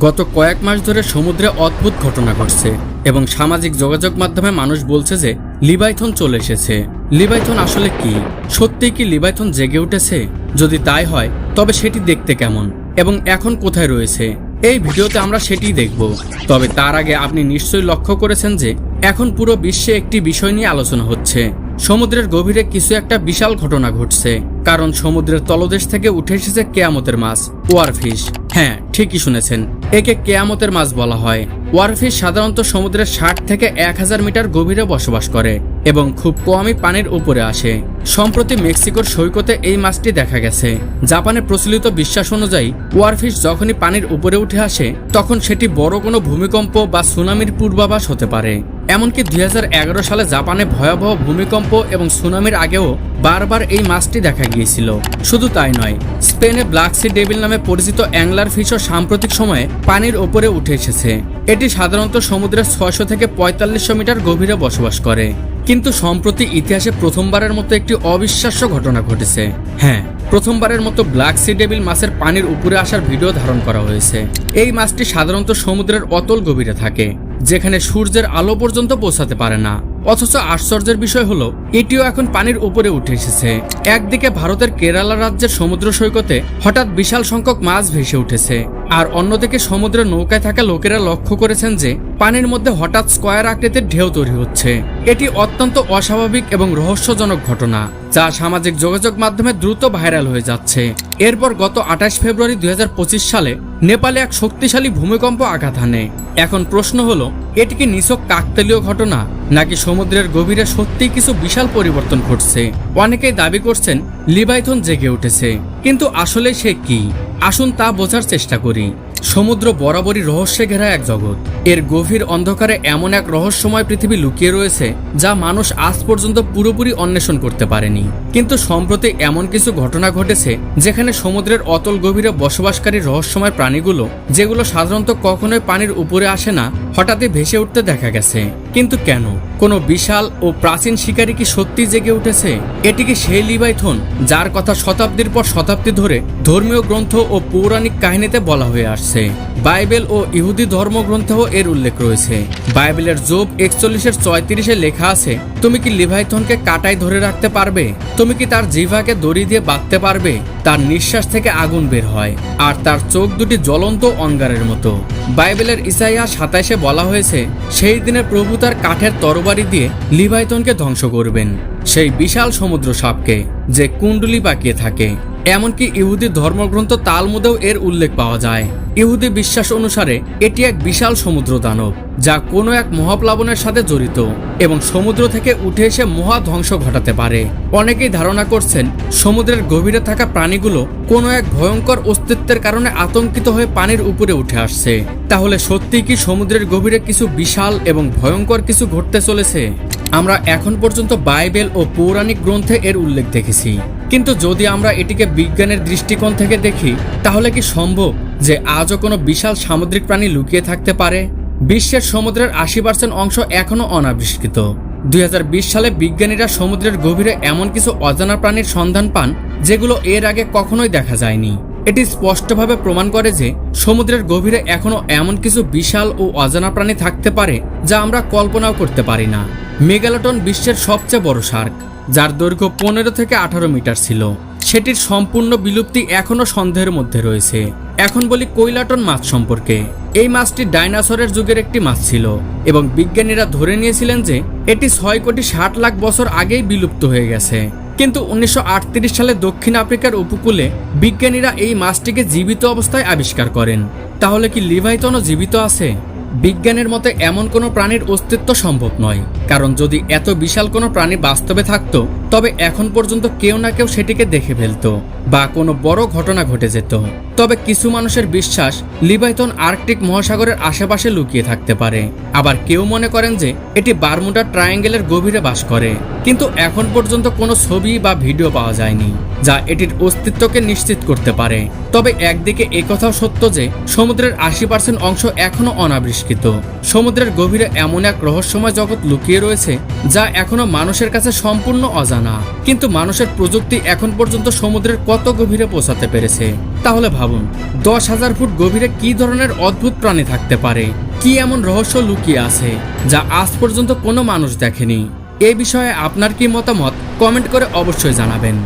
গত কয়েক মাস ধরে সমুদ্রে অদ্ভুত ঘটনা ঘটছে এবং সামাজিক যোগাযোগ মাধ্যমে মানুষ বলছে যে লিবাইথন চলে এসেছে। লিবাইথন আসলে কি? সত্যিই কি লিবাইথন জেগে উঠেছে? যদি তাই হয়, তবে সেটি দেখতে কেমন? এবং এখন কোথায় রয়েছে? এই ভিডিওতে আমরা সেটিই দেখব। তবে তার আগে আপনি নিশ্চয়ই লক্ষ্য করেছেন যে এখন পুরো বিশ্বে একটি বিষয় নিয়ে আলোচনা হচ্ছে। সমুদ্রের গভীরে কিছু একটা বিশাল ঘটনা ঘটছে। কারণ সমুদ্রের তলদেশ থেকে উঠে এসেছে কেয়ামতের মাছ, ওয়ারফিশ। হ্যাঁ ঠিকই শুনেছেন। একে কেয়ামতের মাছ বলা হয়। ওয়ারফিশ সাধারণত সমুদ্রের ষাট থেকে এক হাজার মিটার গভীরে বসবাস করে এবং খুব কমই পানির উপরে আসে। সম্প্রতি মেক্সিকোর সৈকতে এই মাছটি দেখা গেছে। জাপানে প্রচলিত বিশ্বাস অনুযায়ী, ওয়ারফিশ যখনই পানির উপরে উঠে আসে, তখন সেটি বড় কোনো ভূমিকম্প বা সুনামির পূর্বাভাস হতে পারে। এমনকি দুই হাজার এগারো সালে জাপানে ভয়াবহ ভূমিকম্প এবং সুনামির আগেও বারবার এই মাছটি দেখা গিয়েছিল। শুধু তাই নয়, স্পেনে ব্ল্যাক সি নামে পরিচিত অ্যাংলার ফিশও সাম্প্রতিক সময়ে পানির ওপরে উঠে এসেছে। এটি সাধারণত সমুদ্রের ছয়শো থেকে পঁয়তাল্লিশশো মিটার গভীরে বসবাস করে। কিন্তু সম্প্রতি ইতিহাসে প্রথমবারের মতো একটি অবিশ্বাস্য ঘটনা ঘটেছে। হ্যাঁ প্রথমবারের মতো ব্ল্যাক সি ডেভিল মাছের পানির উপরে আসার ভিডিও ধারণ করা হয়েছে। এই মাছটি সাধারণত সমুদ্রের অতল গভীরে থাকে। যেখানে সূর্যের আলো পর্যন্ত পৌঁছাতে পারে না। অথচ আশ্চর্যের বিষয় হলো, এটিও এখন পানির উপরে উঠে এসেছে। একদিকে ভারতের কেরালা রাজ্যের সমুদ্র সৈকতে হঠাৎ বিশাল সংখ্যক মাছ ভেসে উঠেছে। আর অন্যদিকে সমুদ্রের নৌকায় থাকা লোকেরা লক্ষ্য করেছেন যে পানির মধ্যে হঠাৎ স্কয়ার আকৃতির ঢেউ তৈরি হচ্ছে। এটি অত্যন্ত অস্বাভাবিক এবং রহস্যজনক ঘটনা, যা সামাজিক যোগাযোগ মাধ্যমে দ্রুত ভাইরাল হয়ে যাচ্ছে। এরপর গত আঠাশ ফেব্রুয়ারি দুই সালে নেপালে এক শক্তিশালী ভূমিকম্প আঘাত হানে। এখন প্রশ্ন হলো, এটি কি নিছক কাকতালীয় ঘটনা, নাকি সমুদ্রের গভীরে সত্যিই কিছু বিশাল পরিবর্তন ঘটছে? অনেকেই দাবি করছেন, লিবাইথন জেগে উঠেছে। কিন্তু আসলে সে কি? আসুন তা বোঝার চেষ্টা করি। সমুদ্র বরাবরই রহস্যে ঘেরা এক জগৎ। এর গভীর অন্ধকারে এমন এক রহস্যময় পৃথিবী লুকিয়ে রয়েছে, যা মানুষ আজ পর্যন্ত পুরোপুরি অন্বেষণ করতে পারেনি। কিন্তু সম্প্রতি এমন কিছু ঘটনা ঘটেছে, যেখানে সমুদ্রের অতল গভীরে বসবাসকারী রহস্যময় প্রাণীগুলো, যেগুলো সাধারণত কখনোই পানির উপরে আসে না হঠাৎই ভেসে উঠতে দেখা গেছে। কিন্তু কেন? কোনো বিশাল ও প্রাচীন শিকারী কি সত্যি জেগে উঠেছে? এটি কি সেই লিবাইথন যার কথা শতাব্দীর পর শতাব্দী ধরে ধর্মীয় গ্রন্থ ও পৌরাণিক কাহিনীতে বলা হয়ে আসছে? বাইবেল ও ইহুদি ধর্মগ্রন্থেও এর উল্লেখ রয়েছে। বাইবেলের জোব একচল্লিশের চয়ত্রিশে লেখা আছে, তুমি কি লিভাইথনকে কাটায় ধরে রাখতে পারবে? তুমি কি তার জিভাকে দড়ি দিয়ে বাঁধতে পারবে? তার নিঃশ্বাস থেকে আগুন বের হয় আর তার চোখ দুটি জ্বলন্ত অঙ্গারের মতো। বাইবেলের ইসাইয়া সাতাইশে বলা হয়েছে, সেই দিনে প্রভু তার কাঠের তরবারি দিয়ে লিভাইতনকে ধ্বংস করবেন। সেই বিশাল সমুদ্র সাপকে যে কুণ্ডলি পাকিয়ে থাকে। এমনকি ইহুদি ধর্মগ্রন্থ তালমুদেও এর উল্লেখ পাওয়া যায়। ইহুদি বিশ্বাস অনুসারে, এটি এক বিশাল সমুদ্র দানব যা কোনো এক মহাপ্লাবনের সাথে জড়িত এবং সমুদ্র থেকে উঠে এসে মহা ধ্বংস ঘটাতে পারে। অনেকেই ধারণা করছেন, সমুদ্রের গভীরে থাকা প্রাণীগুলো কোনো এক ভয়ঙ্কর অস্তিত্বের কারণে আতঙ্কিত হয়ে পানির উপরে উঠে আসছে। তাহলে সত্যি কি সমুদ্রের গভীরে কিছু বিশাল এবং ভয়ঙ্কর কিছু ঘটতে চলেছে? আমরা এখন পর্যন্ত বাইবেল ও পৌরাণিক গ্রন্থে এর উল্লেখ দেখেছি। কিন্তু যদি আমরা এটিকে বিজ্ঞানের দৃষ্টিকোণ থেকে দেখি, তাহলে কি সম্ভব যে আজও কোনো বিশাল সামুদ্রিক প্রাণী লুকিয়ে থাকতে পারে? বিশ্বের সমুদ্রের আশি পার্সেন্ট অংশ এখনও অনাবিষ্কৃত। দুই হাজার বিশ সালে বিজ্ঞানীরা সমুদ্রের গভীরে এমন কিছু অজানা প্রাণীর সন্ধান পান, যেগুলো এর আগে কখনোই দেখা যায়নি। এটি স্পষ্টভাবে প্রমাণ করে যে সমুদ্রের গভীরে এখনও এমন কিছু বিশাল ও অজানা প্রাণী থাকতে পারে, যা আমরা কল্পনাও করতে পারি না। মেগালোটন বিশ্বের সবচেয়ে বড় শার্ক যার দৈর্ঘ্য পনেরো থেকে আঠারো মিটার ছিল। সেটির সম্পূর্ণ বিলুপ্তি এখনও সন্দেহের মধ্যে রয়েছে। এখন বলি কৈলাটন মাছ সম্পর্কে। এই মাছটি ডাইনোসরের যুগের একটি মাছ ছিল এবং বিজ্ঞানীরা ধরে নিয়েছিলেন যে এটি ছয় কোটি ষাট লাখ বছর আগেই বিলুপ্ত হয়ে গেছে। কিন্তু উনিশশো আটত্রিশ সালে দক্ষিণ আফ্রিকার উপকূলে বিজ্ঞানীরা এই মাছটিকে জীবিত অবস্থায় আবিষ্কার করেন। তাহলে কি লিভাইতনও জীবিত আছে? বিজ্ঞানের মতে এমন কোনো প্রাণীর অস্তিত্ব সম্ভব নয়। কারণ যদি এত বিশাল কোনো প্রাণী বাস্তবে থাকতো, তবে এখন পর্যন্ত কেউ না কেউ সেটিকে দেখে ফেলতো বা কোনো বড় ঘটনা ঘটে যেত। তবে কিছু মানুষের বিশ্বাস লিবাইথন আর্কটিক মহাসাগরের আশেপাশে লুকিয়ে থাকতে পারে। আবার কেউ মনে করেন যে এটি বারমুডা ট্রায়াঙ্গেলের গভীরে বাস করে। কিন্তু এখন পর্যন্ত কোনো ছবি বা ভিডিও পাওয়া যায়নি, যা এটির অস্তিত্বকে নিশ্চিত করতে পারে। তবে একদিকে একথাও সত্য যে সমুদ্রের আশি পার্সেন্ট অংশ এখনও অনাবিষ্কৃত। সমুদ্রের গভীরে এমন এক রহস্যময় জগৎ লুকিয়ে রয়েছে, যা এখনও মানুষের কাছে সম্পূর্ণ অজানা। কিন্তু মানুষের প্রযুক্তি এখন পর্যন্ত সমুদ্রের কত গভীরে পৌঁছাতে পেরেছে? তাহলে ভাবুন, দশ হাজার ফুট গভীরে কি ধরনের অদ্ভুত প্রাণী থাকতে পারে? কি এমন রহস্য লুকিয়ে আছে, যা আজ পর্যন্ত কোনো মানুষ দেখেনি? এ বিষয়ে আপনার কি মতামত? কমেন্ট করে অবশ্যই জানাবেন।